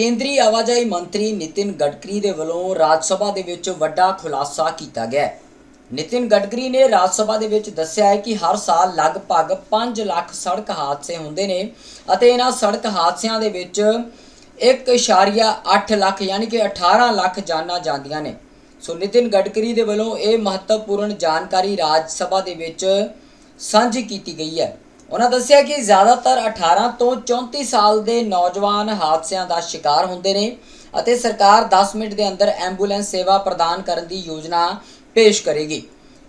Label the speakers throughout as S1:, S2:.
S1: ਕੇਂਦਰੀ ਆਵਾਜਾਈ ਮੰਤਰੀ ਨਿਤਿਨ ਗਡਕਰੀ ਦੇ ਵੱਲੋਂ ਰਾਜ ਸਭਾ ਦੇ ਵਿੱਚ ਵੱਡਾ ਖੁਲਾਸਾ ਕੀਤਾ ਗਿਆ ਹੈ। ਨਿਤਿਨ ਗਡਕਰੀ ਨੇ ਰਾਜ ਸਭਾ ਦੇ ਵਿੱਚ ਦੱਸਿਆ ਹੈ ਕਿ ਹਰ ਸਾਲ ਲਗਭਗ 5 ਲੱਖ ਸੜਕ ਹਾਦਸੇ ਹੁੰਦੇ ਨੇ ਅਤੇ ਇਹਨਾਂ ਸੜਕ ਹਾਦਸਿਆਂ ਦੇ ਵਿੱਚ 1.8 ਲੱਖ ਯਾਨੀ ਕਿ 18 ਲੱਖ ਜਾਨਾਂ ਜਾਂਦੀਆਂ ਨੇ। ਸੋ ਨਿਤਿਨ ਗਡਕਰੀ ਦੇ ਵੱਲੋਂ ਇਹ ਮਹੱਤਵਪੂਰਨ ਜਾਣਕਾਰੀ ਰਾਜ ਸਭਾ ਦੇ ਵਿੱਚ ਸਾਂਝੀ ਕੀਤੀ ਗਈ ਹੈ। ਉਹਨਾਂ ਦੱਸਿਆ ਕਿ ਜ਼ਿਆਦਾਤਰ 18 ਤੋਂ 34 ਸਾਲ ਦੇ ਨੌਜਵਾਨ ਹਾਦਸਿਆਂ ਦਾ ਸ਼ਿਕਾਰ ਹੁੰਦੇ ਨੇ ਅਤੇ ਸਰਕਾਰ 10 ਮਿੰਟ ਦੇ ਅੰਦਰ ਐਂਬੂਲੈਂਸ ਸੇਵਾ ਪ੍ਰਦਾਨ ਕਰਨ ਦੀ ਯੋਜਨਾ ਪੇਸ਼ ਕਰੇਗੀ।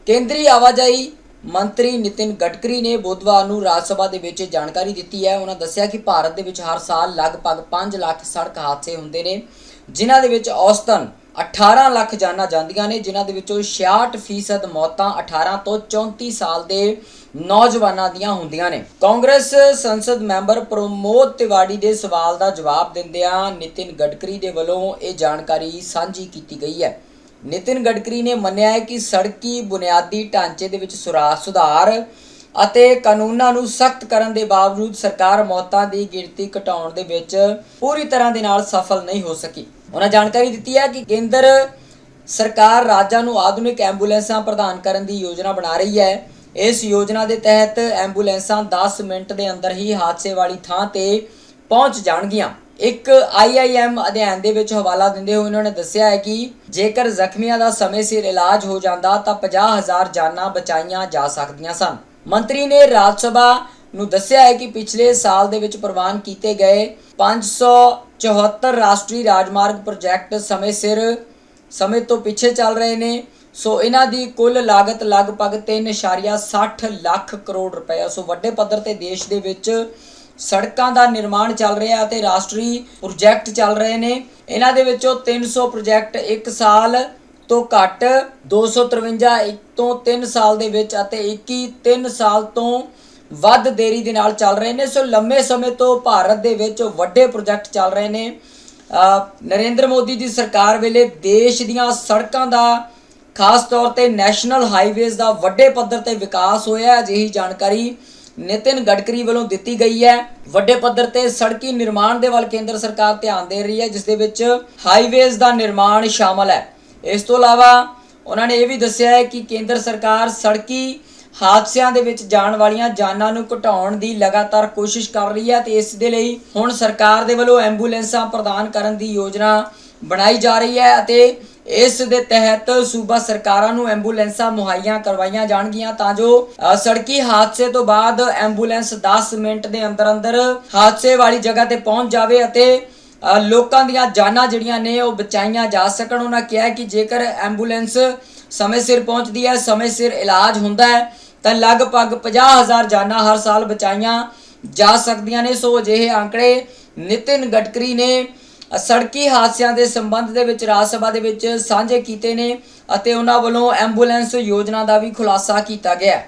S1: ਕੇਂਦਰੀ ਆਵਾਜਾਈ ਮੰਤਰੀ ਨਿਤਿਨ ਗਡਕਰੀ ਨੇ ਬੁੱਧਵਾਰ ਨੂੰ ਰਾਜ ਸਭਾ ਦੇ ਵਿੱਚ ਇਹ ਜਾਣਕਾਰੀ ਦਿੱਤੀ ਹੈ। ਉਹਨਾਂ ਦੱਸਿਆ ਕਿ ਭਾਰਤ ਦੇ ਵਿੱਚ ਹਰ ਸਾਲ ਲਗਭਗ 5 ਲੱਖ ਸੜਕ ਹਾਦਸੇ ਹੁੰਦੇ ਨੇ, ਜਿਨ੍ਹਾਂ ਦੇ ਵਿੱਚ ਔਸਤਨ 18 ਲੱਖ ਜਾਨਾਂ ਜਾਂਦੀਆਂ ਨੇ, ਜਿਨ੍ਹਾਂ ਦੇ ਵਿੱਚੋਂ 66% ਮੌਤਾਂ 18 ਤੋਂ 34 ਸਾਲ ਦੇ ਨੌਜਵਾਨਾਂ ਦੀਆਂ ਹੁੰਦੀਆਂ ਨੇ। ਕਾਂਗਰਸ ਸੰਸਦ ਮੈਂਬਰ ਪ੍ਰਮੋਦ ਤਿਵਾੜੀ ਦੇ ਸਵਾਲ ਦਾ ਜਵਾਬ ਦਿੰਦਿਆਂ ਨਿਤਿਨ ਗਡਕਰੀ ਦੇ ਵੱਲੋਂ ਇਹ ਜਾਣਕਾਰੀ ਸਾਂਝੀ ਕੀਤੀ ਗਈ ਹੈ। ਨਿਤਿਨ ਗਡਕਰੀ ਨੇ ਮੰਨਿਆ ਹੈ ਕਿ ਸੜਕੀ ਬੁਨਿਆਦੀ ਢਾਂਚੇ ਦੇ ਵਿੱਚ ਸੁਰਾ- ਸੁਧਾਰ ਅਤੇ ਕਾਨੂੰਨਾਂ ਨੂੰ ਸਖਤ ਕਰਨ ਦੇ ਬਾਵਜੂਦ ਸਰਕਾਰ ਮੌਤਾਂ ਦੀ ਗਿਣਤੀ ਘਟਾਉਣ ਦੇ ਵਿੱਚ ਪੂਰੀ ਤਰ੍ਹਾਂ ਦੇ ਨਾਲ ਸਫਲ ਨਹੀਂ ਹੋ ਸਕੀ। ਉਹਨਾਂ ਜਾਣਕਾਰੀ ਦਿੱਤੀ ਹੈ ਕਿ ਕੇਂਦਰ ਸਰਕਾਰ ਰਾਜਾਂ ਨੂੰ ਆਧੁਨਿਕ ਐਂਬੂਲੈਂਸਾਂ ਪ੍ਰਦਾਨ ਕਰਨ ਦੀ ਯੋਜਨਾ ਬਣਾ ਰਹੀ ਹੈ। ਇਸ ਯੋਜਨਾ ਦੇ ਤਹਿਤ ਐਂਬੂਲੈਂਸਾਂ 10 ਮਿੰਟ ਦੇ ਅੰਦਰ ਹੀ ਹਾਦਸੇ ਵਾਲੀ ਥਾਂ ਤੇ ਪਹੁੰਚ ਜਾਣਗੀਆਂ। ਇੱਕ ਆਈਆਈਐਮ ਅਧਿਐਨ ਦੇ ਵਿੱਚ ਹਵਾਲਾ ਦਿੰਦੇ ਹੋਏ ਉਹਨਾਂ ਨੇ ਦੱਸਿਆ ਹੈ ਕਿ ਜੇਕਰ ਜ਼ਖਮੀਆਂ ਦਾ ਸਮੇਂ ਸਿਰ ਇਲਾਜ ਹੋ ਜਾਂਦਾ ਤਾਂ 50000 ਜਾਨਾਂ ਬਚਾਈਆਂ ਜਾ ਸਕਦੀਆਂ ਸਨ। ਮੰਤਰੀ ਨੇ ਰਾਜ ਸਭਾ ਨੂੰ ਦੱਸਿਆ ਹੈ ਕਿ ਪਿਛਲੇ ਸਾਲ ਦੇ ਵਿੱਚ ਪ੍ਰਵਾਨ ਕੀਤੇ ਗਏ 574 ਰਾਸ਼ਟਰੀ ਰਾਜਮਾਰਗ ਪ੍ਰੋਜੈਕਟ ਸਮੇਂ ਸਿਰ ਸਮੇਂ ਤੋਂ ਪਿੱਛੇ ਚੱਲ ਰਹੇ ਨੇ। ਸੋ ਇਹਨਾਂ ਦੀ ਕੁੱਲ ਲਾਗਤ ਲਗਭਗ 3.60 ਲੱਖ ਕਰੋੜ ਰੁਪਏ ਸੋ ਵੱਡੇ ਪੱਧਰ ਤੇ ਦੇਸ਼ ਦੇ ਵਿੱਚ ਸੜਕਾਂ ਦਾ ਨਿਰਮਾਣ ਚੱਲ ਰਿਹਾ ਅਤੇ ਰਾਸ਼ਟਰੀ ਪ੍ਰੋਜੈਕਟ ਚੱਲ ਰਹੇ ਨੇ। ਇਹਨਾਂ ਦੇ ਵਿੱਚੋਂ 300 ਪ੍ਰੋਜੈਕਟ 1 ਸਾਲ ਤੋਂ ਘੱਟ 253 ਇੱਕ ਤੋਂ 3 ਸਾਲ ਦੇ ਵਿੱਚ ਅਤੇ 21 3 ਸਾਲ ਤੋਂ ਵੱਧ ਦੇਰੀ ਦੇ ਨਾਲ ਚੱਲ ਰਹੇ ਨੇ, ਸੋ ਲੰਮੇ ਸਮੇਂ ਤੋਂ ਭਾਰਤ ਦੇ ਵਿੱਚ ਵੱਡੇ ਪ੍ਰੋਜੈਕਟ ਚੱਲ ਰਹੇ ਨੇ। ਨਰਿੰਦਰ ਮੋਦੀ ਦੀ ਸਰਕਾਰ ਵੇਲੇ ਦੇਸ਼ ਦੀਆਂ ਸੜਕਾਂ ਦਾ ਖਾਸ ਤੌਰ ਤੇ ਨੈਸ਼ਨਲ ਹਾਈਵੇਜ਼ ਦਾ ਵੱਡੇ ਪੱਧਰ ਤੇ ਵਿਕਾਸ ਹੋਇਆ ਅਜਿਹੀ ਜਾਣਕਾਰੀ ਨਿਤਿਨ ਗਡਕਰੀ ਵੱਲੋਂ ਦਿੱਤੀ ਗਈ ਹੈ। ਵੱਡੇ ਪੱਧਰ ਤੇ ਸੜਕੀ ਨਿਰਮਾਣ ਦੇ ਵੱਲ ਕੇਂਦਰ ਸਰਕਾਰ ਧਿਆਨ ਦੇ ਰਹੀ ਹੈ, ਜਿਸ ਦੇ ਵਿੱਚ ਹਾਈਵੇਜ਼ ਦਾ ਨਿਰਮਾਣ ਸ਼ਾਮਲ ਹੈ। ਇਸ ਤੋਂ ਇਲਾਵਾ ਉਹਨਾਂ ਨੇ ਇਹ ਵੀ ਦੱਸਿਆ ਹੈ ਕਿ ਕੇਂਦਰ ਸਰਕਾਰ ਸੜਕੀ ਹਾਦਸਿਆਂ ਦੇ ਵਿੱਚ ਜਾਣ ਵਾਲੀਆਂ ਜਾਨਾਂ ਨੂੰ ਘਟਾਉਣ ਦੀ ਲਗਾਤਾਰ ਕੋਸ਼ਿਸ਼ ਕਰ ਰਹੀ ਹੈ ਤੇ ਇਸ ਦੇ ਲਈ ਹੁਣ ਸਰਕਾਰ ਦੇ ਵੱਲੋਂ ਐਂਬੂਲੈਂਸਾਂ ਪ੍ਰਦਾਨ ਕਰਨ ਦੀ ਯੋਜਨਾ ਬਣਾਈ ਜਾ ਰਹੀ ਹੈ ਅਤੇ ਇਸ ਦੇ ਤਹਿਤ ਸੂਬਾ ਸਰਕਾਰਾਂ ਨੂੰ ਐਂਬੂਲੈਂਸਾਂ ਮੁਹੱਈਆ ਕਰਵਾਈਆਂ ਜਾਣਗੀਆਂ ਤਾਂ ਜੋ ਸੜਕੀ ਹਾਦਸੇ ਤੋਂ ਬਾਅਦ ਐਂਬੂਲੈਂਸ 10 ਮਿੰਟ ਦੇ ਅੰਦਰ ਅੰਦਰ ਹਾਦਸੇ ਵਾਲੀ ਜਗ੍ਹਾ ਤੇ ਪਹੁੰਚ ਜਾਵੇ ਅਤੇ ਲੋਕਾਂ ਦੀਆਂ ਜਾਨਾਂ ਜਿਹੜੀਆਂ ਨੇ ਉਹ ਬਚਾਈਆਂ ਜਾ ਸਕਣ। ਉਹਨਾਂ ਕਿਹਾ ਕਿ ਜੇਕਰ ਐਂਬੂਲੈਂਸ ਸਮੇਂ ਸਿਰ ਪਹੁੰਚਦੀ ਹੈ, ਸਮੇਂ ਸਿਰ ਇਲਾਜ ਹੁੰਦਾ ਹੈ ਤਾਂ ਲਗਭਗ 50000 ਜਾਨਾਂ ਹਰ ਸਾਲ ਬਚਾਈਆਂ ਜਾ ਸਕਦੀਆਂ ਨੇ। ਸੋ ਅਜਿਹੇ ਅੰਕੜੇ ਨਿਤਿਨ ਗਡਕਰੀ ਨੇ ਸੜਕੀ ਹਾਦਸਿਆਂ ਦੇ ਸੰਬੰਧ ਦੇ ਵਿੱਚ ਰਾਜ ਸਭਾ ਦੇ ਵਿੱਚ ਸਾਂਝੇ ਕੀਤੇ ਨੇ ਅਤੇ ਉਹਨਾਂ ਵੱਲੋਂ ਐਂਬੂਲੈਂਸ ਯੋਜਨਾ ਦਾ ਵੀ ਖੁਲਾਸਾ ਕੀਤਾ ਗਿਆ